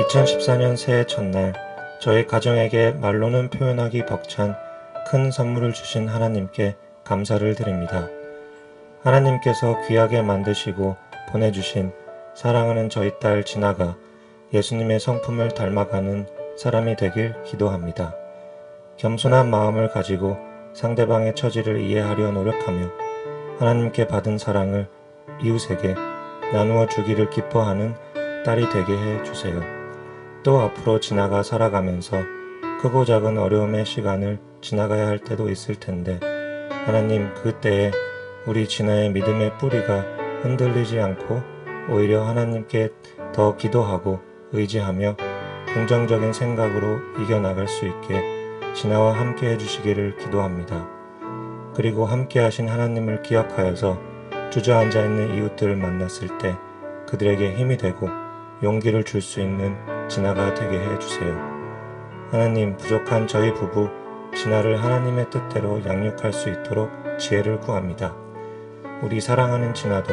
2014년 새해 첫날 저희 가정에게 말로는 표현하기 벅찬 큰 선물을 주신 하나님께 감사를 드립니다. 하나님께서 귀하게 만드시고 보내주신 사랑하는 저희 딸 진아가 예수님의 성품을 닮아가는 사람이 되길 기도합니다. 겸손한 마음을 가지고 상대방의 처지를 이해하려 노력하며 하나님께 받은 사랑을 이웃에게 나누어 주기를 기뻐하는 딸이 되게 해 주세요. 또 앞으로 지나가 살아가면서 크고 작은 어려움의 시간을 지나가야 할 때도 있을 텐데 하나님 그때에 우리 진아의 믿음의 뿌리가 흔들리지 않고 오히려 하나님께 더 기도하고 의지하며 긍정적인 생각으로 이겨나갈 수 있게 진아와 함께 해주시기를 기도합니다. 그리고 함께 하신 하나님을 기억하여서 주저앉아 있는 이웃들을 만났을 때 그들에게 힘이 되고 용기를 줄 수 있는 진아가 되게 해주세요. 하나님 부족한 저희 부부 진아를 하나님의 뜻대로 양육할 수 있도록 지혜를 구합니다. 우리 사랑하는 진아도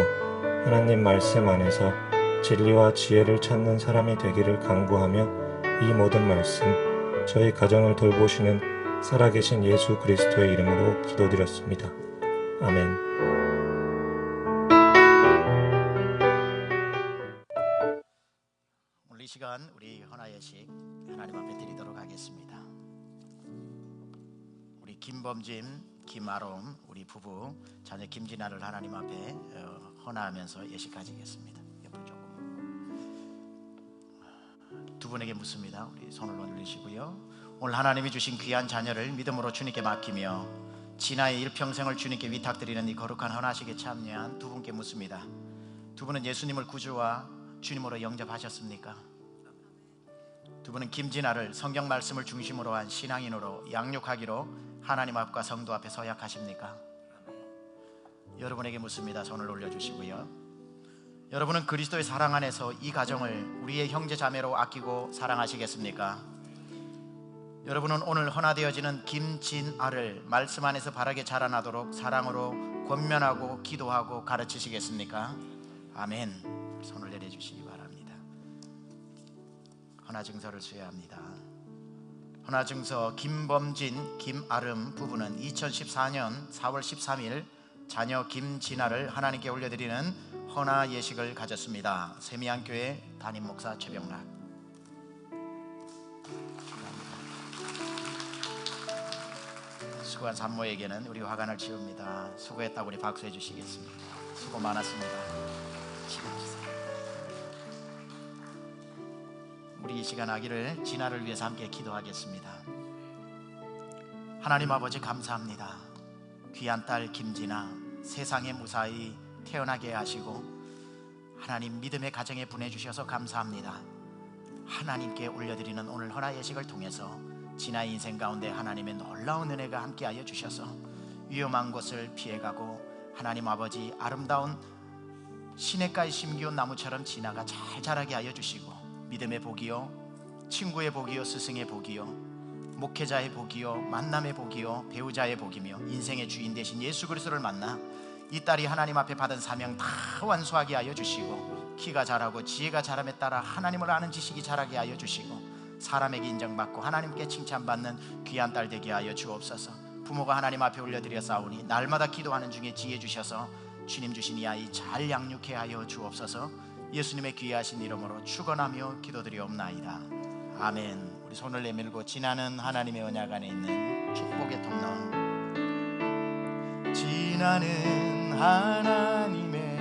하나님 말씀 안에서 진리와 지혜를 찾는 사람이 되기를 간구하며 이 모든 말씀 저희 가정을 돌보시는 살아계신 예수 그리스도의 이름으로 기도드렸습니다. 아멘. 시간 우리 헌화 예식 하나님 앞에 드리도록 하겠습니다. 우리 김범진, 김아롬 우리 부부 자녀 김진아를 하나님 앞에 어, 헌화하면서 예식 가지겠습니다. 옆으로 조금 두 분에게 묻습니다. 우리 손을 올리시고요. 오늘 하나님이 주신 귀한 자녀를 믿음으로 주님께 맡기며 진아의 일평생을 주님께 위탁드리는 이 거룩한 헌화식에 참여한 두 분께 묻습니다. 두 분은 예수님을 구주와 주님으로 영접하셨습니까? 두 분은 김진아를 성경 말씀을 중심으로 한 신앙인으로 양육하기로 하나님 앞과 성도 앞에 서약하십니까? 여러분에게 묻습니다. 손을 올려주시고요. 여러분은 그리스도의 사랑 안에서 이 가정을 우리의 형제 자매로 아끼고 사랑하시겠습니까? 여러분은 오늘 헌화되어지는 김진아를 말씀 안에서 바르게 자라나도록 사랑으로 권면하고 기도하고 가르치시겠습니까? 아멘. 손을 내려주시기 바랍니다. 헌화 증서를 수여합니다. 헌화 증서 김범진, 김아름 부부는 2014년 4월 13일 자녀 김진아를 하나님께 올려드리는 헌화 예식을 가졌습니다. 세미안교회 담임 목사 최병락. 수고한 산모에게는 우리 화관을 치웁니다. 수고했다고 우리 박수해 주시겠습니다. 수고 많았습니다. 치워주세요. 우리 이 시간 아기를 진아를 위해서 함께 기도하겠습니다. 하나님 아버지 감사합니다. 귀한 딸 김진아 세상에 무사히 태어나게 하시고 하나님 믿음의 가정에 보내주셔서 감사합니다. 하나님께 올려드리는 오늘 헌화 예식을 통해서 진아 인생 가운데 하나님의 놀라운 은혜가 함께하여 주셔서 위험한 곳을 피해가고 하나님 아버지 아름다운 시냇가에 심기온 나무처럼 진아가 잘 자라게 하여 주시고 믿음의 복이요 친구의 복이요 스승의 복이요 목회자의 복이요 만남의 복이요 배우자의 복이며 인생의 주인 되신 예수 그리스도를 만나 이 딸이 하나님 앞에 받은 사명 다 완수하게 하여 주시고 키가 자라고 지혜가 자람에 따라 하나님을 아는 지식이 자라게 하여 주시고 사람에게 인정받고 하나님께 칭찬받는 귀한 딸 되게 하여 주옵소서. 부모가 하나님 앞에 올려드려 싸우니 날마다 기도하는 중에 지혜 주셔서 주님 주신 이 아이 잘 양육해 하여 주옵소서 예수님의 귀하신 이름으로 축원하며 기도드리옵나이다. 아멘. 우리 손을 내밀고 지나는 하나님의 언약 안에 있는 축복의 통로 지나는 하나님의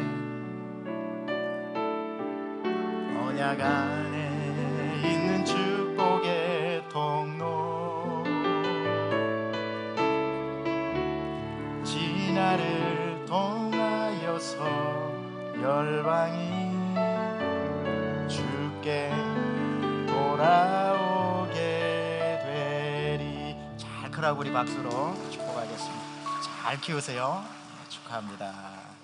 언약 안에 있는 축복의 통로 진화를 통하여서 열방이 주께 돌아오게 되리. 잘 크라고 우리 박수로 축복하겠습니다. 잘 키우세요. 네, 축하합니다